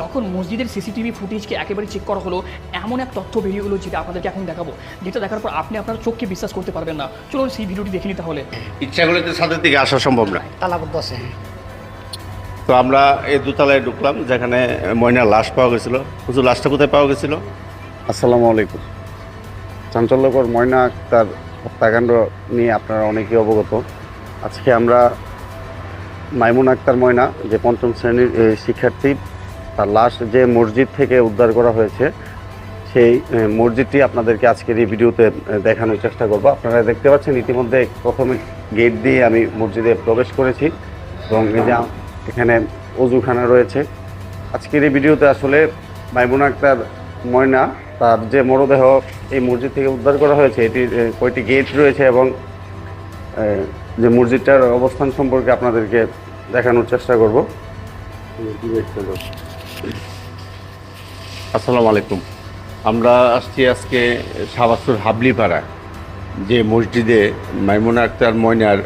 যখন মসজিদের সিসিটিভি ফুটেজকে একেবারে চেক করা হলো এমন এক তথ্য বেরিয়ে হলো যেটা আপনাদেরকে এখন দেখাবো। যেটা দেখার পর আপনি আপনার চোখকে বিশ্বাস করতে পারবেন না। চলুন সেই ভিডিওটি দেখে নিই তাহলে। ইচ্ছা করলে তো ছাদের দিকে আসা সম্ভব না। তালাবদ্ধ আছে তো আমরা এই দোতলায় ঢুকলাম যেখানে ময়নার লাশ পাওয়া গেছিল। হুজুর লাশটা কোথায় পাওয়া গেছিল? আসসালামু আলাইকুম। চাঞ্চল্যকর ময়না আক্তার হত্যাকাণ্ড নিয়ে আপনারা অনেকেই অবগত। আজকে আমরা মাইমুন আক্তার ময়না যে পঞ্চম শ্রেণির এ, শিক্ষার্থী তার লাশ যে মসজিদ থেকে উদ্ধার করা হয়েছে, সেই মসজিদটি আপনাদেরকে আজকের এই ভিডিওতে দেখানোর চেষ্টা করব। আপনারা দেখতে পাচ্ছেন ইতিমধ্যে প্রথমে গেট দিয়ে আমি মসজিদে প্রবেশ করেছি এবং এখানে অজুখানা রয়েছে। আজকের এই ভিডিওতে আসলে মাইমুন আক্তার ময়না, তার যে মরদেহ এই মসজিদ থেকে উদ্ধার করা হয়েছে এটির কয়টি গেট রয়েছে এবং যে মসজিদটার অবস্থান সম্পর্কে আপনাদেরকে দেখানোর চেষ্টা করব। আসসালামু আলাইকুম। আমরা আসছি আজকে সাবাসুর হাবলিপাড়া, যে মসজিদে মাইমুনা আক্তার ময়নার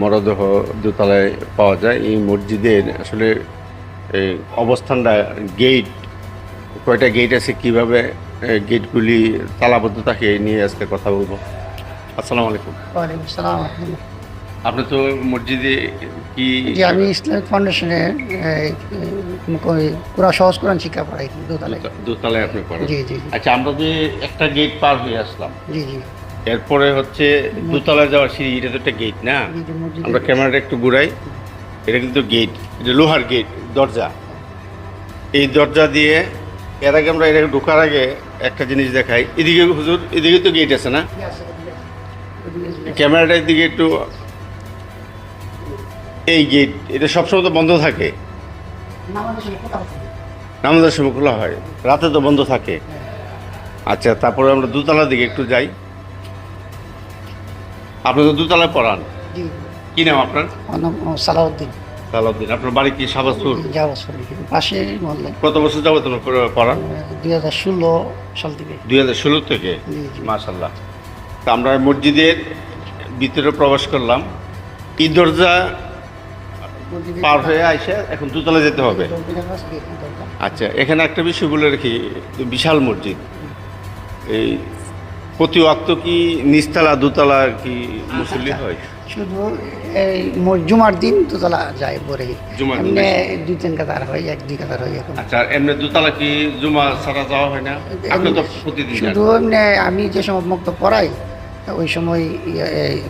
মরদেহ দোতলায় পাওয়া যায়। এই মসজিদের আসলে অবস্থানটা গেট কয়টা গেট আছে, কীভাবে গেটগুলি তালাবদ্ধ থাকে নিয়ে আজকে কথা বলব। আসসালামু আলাইকুম। ওয়ালাইকুম সালাম রহমতুল্লাহ। আপনি তো মসজিদে কি আমি ইসলামিক ফাউন্ডেশনে পুরা সহজ কোরআন শিক্ষা পড়াই দোতলায় দোতলায় আপনি করেন জি জি আচ্ছা আমরা যে একটা গেট পার হয়ে আসলাম জি জি এরপরে হচ্ছে দোতলায় যাওয়ার সিঁড়ি এটা তো একটা গেট না? আমরা ক্যামেরাটা একটু ঘুরাই এটা কিন্তু গেট এটা লোহার গেট দরজা। এই দরজা দিয়ে এর আগে আমরা এটা ঢোকার আগে একটা জিনিস দেখাই। এদিকে হুজুর এদিকে তো গেট আছে না? ক্যামেরাটা এদিকে একটু এই গেট এটা সবসময় তো বন্ধ থাকে। আমাদের সময় খোলা হয়। রাতে তো বন্ধ থাকে। আচ্ছা তারপরে আমরা দোতলার দিকে একটু যাই। আপনি তো দোতলায় পড়ান। কি নাম আপনার? সালাউদ্দিন। সালাউদ্দিন আপনার বাড়ি কি সাবাসুর যাওয়াজ পাশে কত বছর যাব তোমার পড়ান? দুই হাজার ষোলো সাল থেকে। দুই হাজার ষোলো থেকে। মাশাল্লাহ তা আমরা মসজিদের ভিতরে প্রবেশ করলাম। এই দরজা পার হয়ে আইসে এখন দোতলা যেতে হবে। আচ্ছা এখানে একটা বিষয় বলে রাখি বিশাল মসজিদ। এই প্রতি ওয়াক্ত কি নিচতলা দোতলা কি মুসল্লি হয়? শুধু এই জুমার দিন দোতলা যায় পরে জুমার দিন এমনি দুই তিন কাতার হয় এক দুই কাতার হয় এখন আচ্ছা এমনি দোতলা কি জুমা ছাড়া যাওয়া হয় না? আপনি তো প্রতিদিন শুধু এমনি আমি যে সময় মুক্ত পড়াই ওই সময়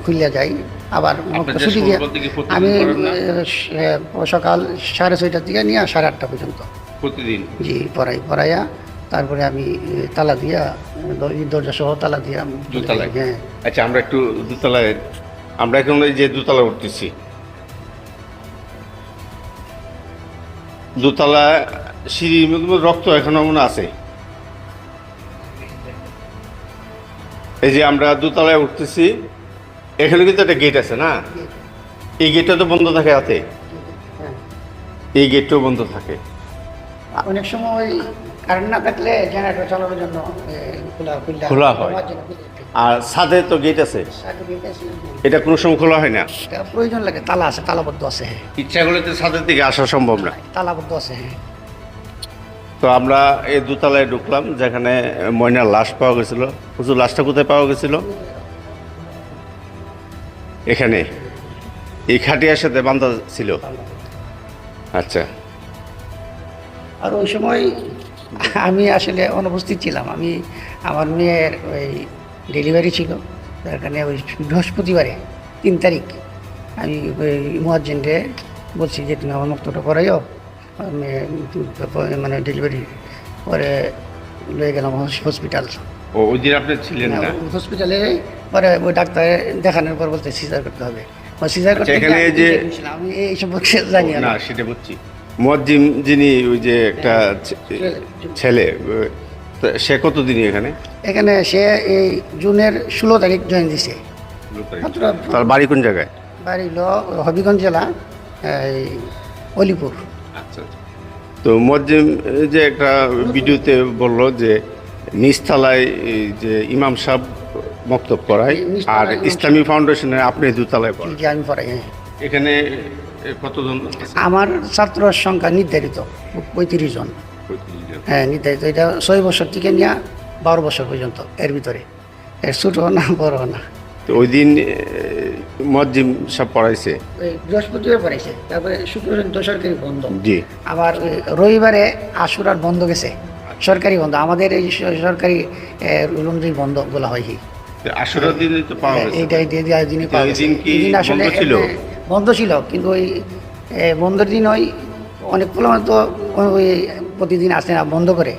খুলিয়া যাই। আবার ছুটি দিয়ে আমি সকাল সাড়ে ছয়টার দিকে নিয়ে সাড়ে আটটা পর্যন্ত। প্রতিদিন? জি পড়াই পড়াইয়া তারপরে আমি তালা দিয়া দরজা সহ তালা দিয়া। দোতলায় হ্যাঁ। আচ্ছা আমরা একটু দোতলায় আমরা এখন এই যে দোতলা উঠতেছি। দোতলা মধ্যে রক্ত এখনও মনে আছে? এই যে আমরা দুতলায় উঠতেছি। এখানে কিন্তু একটা গেট আছে না? এই গেটটা তো বন্ধ থাকে রাতে? হ্যাঁ। এই গেটটাও বন্ধ থাকে। অনেক সময় কারেন্ট না থাকলে জেনারেটর চালানোর জন্য খোলা হয়। আর ছাদে তো গেট আছে। এটা কোনো সময় খোলা হয় না? প্রয়োজন লাগে তালা আছে তালাবদ্ধ আছে হ্যাঁ। ইচ্ছা করলে তো ছাদের দিকে আসা সম্ভব না। তালাবদ্ধ আছে হ্যাঁ। তো আমরা এই দোতলায় ঢুকলাম যেখানে ময়নার লাশ পাওয়া গেছিল। প্রচুর লাশটা কোথায় পাওয়া গেছিল? এখানে? এই খাটিয়ার সাথে বান্ধা ছিল? আচ্ছা। আর ওই সময় আমি আসলে অনুপস্থিত ছিলাম। আমি, আমার মেয়ের ওই ডেলিভারি ছিল। তার কারণে ওই বৃহস্পতিবারে, তিন তারিখ, আমি ওই মুয়াজ্জিনরে বলছি যে, তুমি আমার মুক্তটা করাইও মানে ডেলিভারি পরে লয়ে গেলাম হসপিটাল। ও ওই দিন আপনি ছিলেন না? হসপিটালে পরে ওই ডাক্তার দেখানোর পর বলতে সিজার করতে হবে। সিজার করতে আচ্ছা, এখানে গিয়ে যে- আমি এই সম্পর্কে জানি না না সেটা বুঝছি। মুয়াজ্জিম যিনি ওই যে একটা ছেলে। ও, তো সে কতদিনই এখানে? এখানে সে এই জুনের ষোলো তারিখ জয়েন দিছে। তার বাড়ি কোন জায়গায়? বাড়ি হলো হবিগঞ্জ জেলা এই অলিপুর। আচ্ছা তো মজ্জিম যে একটা ভিডিওতে বলল যে নিচতলায় এই যে ইমাম সাহেব মক্তব করায় আর ইসলামী ফাউন্ডেশনে আপনি দুতলায় পড়েন জি, আমি পড়াই হ্যাঁ। এখানে কতজন আমার ছাত্র সংখ্যা নির্ধারিত পঁয়ত্রিশ জন। হ্যাঁ নির্ধারিত। এটা ছয় বছর থেকে নিয়ে বারো বছর পর্যন্ত এর ভিতরে। এর ছোটো না বড় না। তো ওই দিন মজ্জিম সব পড়াইছে? বৃহস্পতিবার পড়াইছে তারপরে শুক্রবার তো সরকারি বন্ধ। জি। আবার রবিবারে আশুরার বন্ধ গেছে। সরকারি বন্ধ আমাদের এই সরকারি অনুযায়ী বন্ধ বলা হয় কি আশুরার দিনে তো পাওয়া গেছে। এইটাই দিনে পাওয়া গেছে। দিন এই দিন আসলে বন্ধ ছিল? বন্ধ ছিল কিন্তু ওই বন্ধের দিন ওই অনেক পোলামান তো ওই প্রতিদিন আসে না বন্ধ করে।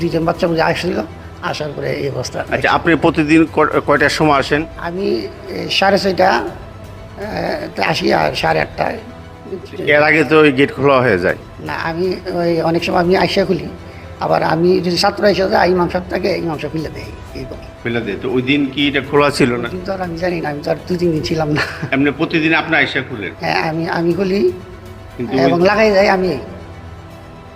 দুইজন বাচ্চা বুঝে আসছিল আসার পরে এই অবস্থা আচ্ছা আপনি প্রতিদিন ক- কয়টার সময় আসেন? আমি সাড়ে ছয়টা আসি আর সাড়ে আটটায়। এর আগে তো ওই গেট খোলা হয়ে যায়। না আমি ওই অনেক সময় আমি আইসা খুলি। আবার আমি যদি ছাত্র এসে যায় ইমাম সাহেব থাকে ইমাম সাহেব খুলে দেয় এই বলে। খুলে দিয়ে। তো ওই দিন কি এটা খোলা ছিল না? কিন্তু আর আমি জানি না আমি তো আর দুই তিন দিন ছিলাম না। এমনি প্রতিদিন আপনি আইসা খুলেন? হ্যাঁ আমি আমি খুলি। কিন্তু এবং লাগাই যাই আমি।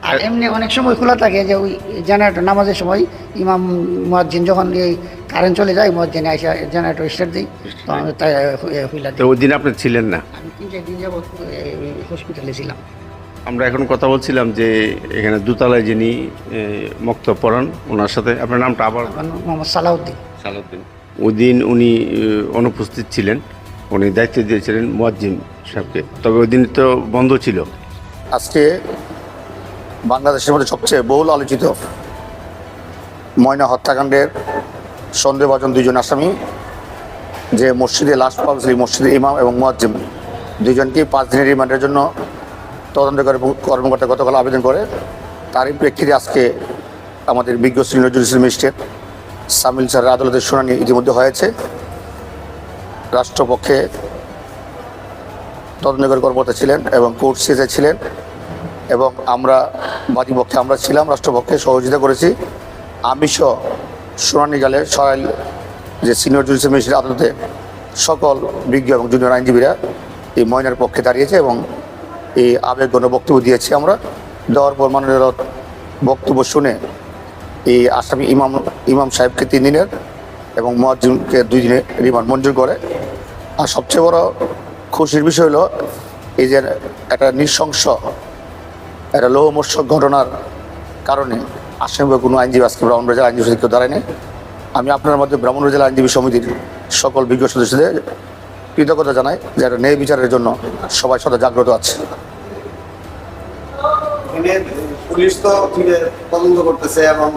আর এমনি অনেক সময় খোলা থাকে যে ওই জেনারেটর নামাজের সময় ইমাম মসজিদ যখন এই কারেন্ট চলে যায় মসজিদে এসে জেনারেটর স্টার্ট দিই তখন তাই খুলে তো দিই ওই দিন আপনি ছিলেন না? আমি তিন চার দিন যাবত হসপিটালে ছিলাম। আমরা এখন কথা বলছিলাম যে এখানে দুতলায় যিনি এ, মক্তব পড়ান ওনার সাথে। আপনার নামটা আবার মোহাম্মদ সালাউদ্দিন। সালাউদ্দিন। ওই দিন উনি অনুপস্থিত ছিলেন। উনি দায়িত্ব দিয়েছিলেন মুয়াজ্জিম সাহেবকে। তবে ওই দিন তো বন্ধ ছিল। আজকে বাংলাদেশের মধ্যে সবচেয়ে বহুল আলোচিত ময়না হত্যাকাণ্ডের সন্দেহভাজন দুইজন আসামি যে মসজিদে লাশ পাওয়া মসজিদে ইমাম এবং মুয়াজ্জিম দুইজনকে পাঁচ দিনের রিমান্ডের জন্য তদন্তকারী কর্মকর্তা গতকাল আবেদন করে। তারই প্রেক্ষিতে আজকে আমাদের বিজ্ঞ সিনিয়র জুডিশিয়াল ম্যাজিস্ট্রেট সামিল স্যারের আদালতের শুনানি ইতিমধ্যে হয়েছে। রাষ্ট্রপক্ষে তদন্তকারী কর্মকর্তা ছিলেন এবং কোর্ট সিজে ছিলেন এবং আমরা বাদীপক্ষে আমরা ছিলাম, রাষ্ট্রপক্ষে সহযোগিতা করেছি। আমি সহ শুনানিকালে সরাইল যে সিনিয়র জুডিশিয়াল ম্যাজিস্ট্রেট আদালতে সকল বিজ্ঞ এবং জুনিয়র আইনজীবীরা এই ময়নার পক্ষে দাঁড়িয়েছে এবং এই আবেগগণ বক্তব্য দিয়েছি আমরা। দেওয়ার পর মাননীয় বক্তব্য শুনে এই আসামি ইমাম ইমাম সাহেবকে তিন দিনের এবং মোয়াজ্জিমকে দুই দিনের রিমান্ড মঞ্জুর করে। আর সবচেয়ে বড় খুশির বিষয় হলো এই যে একটা নৃশংস, একটা লৌহমর্ষক ঘটনার কারণে আসামি কোনো আইনজীবী, আজকে ব্রাহ্মণ জেলা আইনজীবী কেউ দাঁড়ায়নি। আমি আপনার মধ্যে ব্রাহ্মণ জেলা আইনজীবী সমিতির সকল বিজ্ঞ সদস্যদের কৃতজ্ঞতা জানাই যে একটা ন্যায় বিচারের জন্য সবাই সদা জাগ্রত আছে। পুলিশ তো তদন্ত করতেছে এবং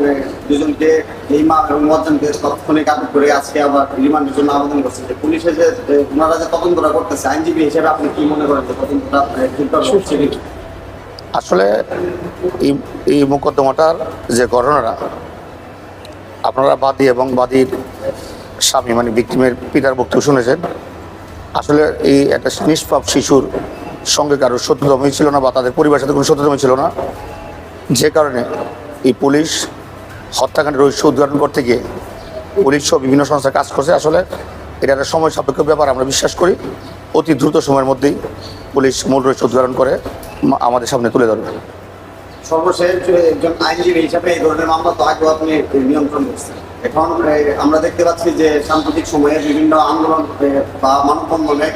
দুজনকে এই মা এবং মজ্জানকে তৎক্ষণিক আটক করে আজকে আবার রিমান্ডের জন্য আবেদন করছে। যে পুলিশে যে ওনারা যে তদন্তটা করতেছে আইনজীবী হিসেবে আপনি কি মনে করেন যে তদন্তটা ঠিকভাবে হচ্ছে আসলে এই এই মোকদ্দমাটার যে ঘটনাটা আপনারা বাদী এবং বাদীর স্বামী মানে ভিক্টিমের পিতার বক্তব্য শুনেছেন আসলে এই একটা নিষ্পাপ শিশুর সঙ্গে কারও শত্রুতমই ছিল না বা তাদের পরিবারের সাথে কোনো শত্রুতমই ছিল না। যে কারণে এই পুলিশ হত্যাকাণ্ডের রহস্য উদ্ঘাটন করতে গিয়ে পুলিশ সহ বিভিন্ন সংস্থা কাজ করছে। আসলে এটা একটা সময় সাপেক্ষ ব্যাপার, আমরা বিশ্বাস করি। অতি দ্রুত সময়ের মধ্যেই পুলিশ মূল রহস্য উদ্ঘাটন করে আমাদের সামনে তুলে ধরবে। সর্বশেষ একজন আইনজীবী হিসাবে এই ধরনের মামলা তো আগেও আপনি নিয়ন্ত্রণ করছেন। এখন আমরা দেখতে পাচ্ছি যে সাম্প্রতিক সময়ে বিভিন্ন আন্দোলন বা মানববন্ধনে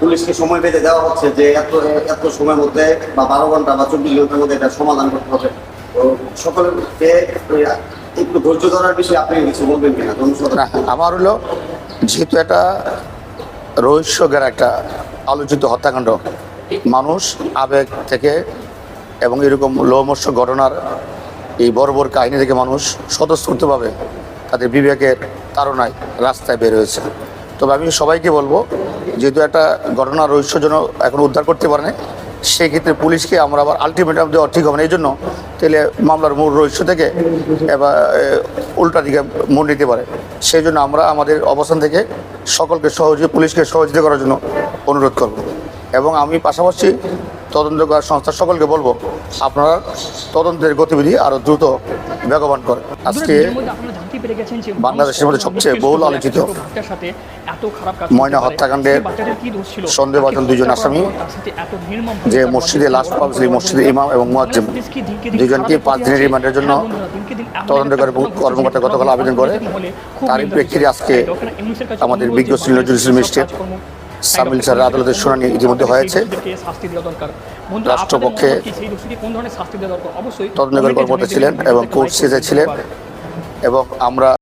পুলিশকে সময় বেঁধে দেওয়া হচ্ছে যে এত এত সময়ের মধ্যে বা বারো ঘণ্টা বা চব্বিশ ঘণ্টার মধ্যে এটা সমাধান করতে হবে। তো সকলকে একটু ধৈর্য ধরার বিষয়ে আপনি কিছু বলবেন কিনা? আমার হলো যেহেতু এটা রহস্যকের একটা আলোচিত হত্যাকাণ্ড, মানুষ আবেগ থেকে এবং এরকম লোমস্য ঘটনার এই বড় বড় কাহিনী থেকে মানুষ স্বতঃস্ফূর্তভাবে তাদের বিবেকের তাড়নায় রাস্তায় বের হয়েছে। তবে আমি সবাইকে বলব, যেহেতু একটা ঘটনা রহস্যজনক এখন উদ্ধার করতে পারে না সেই ক্ষেত্রে পুলিশকে আমরা আবার আলটিমেটাম দেওয়া ঠিক হবে না। এই জন্য তাহলে মামলার মূল রহস্য থেকে এবার উল্টা দিকে মন নিতে পারে। সেই জন্য আমরা আমাদের অবস্থান থেকে সকলকে সহযোগী, পুলিশকে সহযোগিতা করার জন্য অনুরোধ করব। এবং আমি পাশাপাশি তদন্ত করার সংস্থার সকলকে বলব আপনারা তদন্তের গতিবিধি আরও দ্রুত বেগবান করে আজকে বাংলাদেশের মধ্যে সবচেয়ে বহুল আলোচিত ময়না। হত্যাকাণ্ডের? সন্দেহভাজন দুজন আসামি। তার যে মসজিদে লাশ পাওয়া মসজিদের ইমাম এবং মুয়াজ্জিম। দুজনকে পাঁচ দিনের? রিমান্ডের জন্য হ্যাঁ তদন্তকারী কর্মকর্তা গতকাল আবেদন করে। তারই প্রেক্ষিতে আজকে আমাদের বিজ্ঞ সব ম্যাজিস্ট্রেট কাজকর্ম সামিল সার আদালতের শুনানি ইতিমধ্যে হয়েছে। রাষ্ট্রপক্ষে তদন্তকারী কর্মকর্তা ছিলেন এবং কোর্ট সিজে ছিলেন। এবং আমরা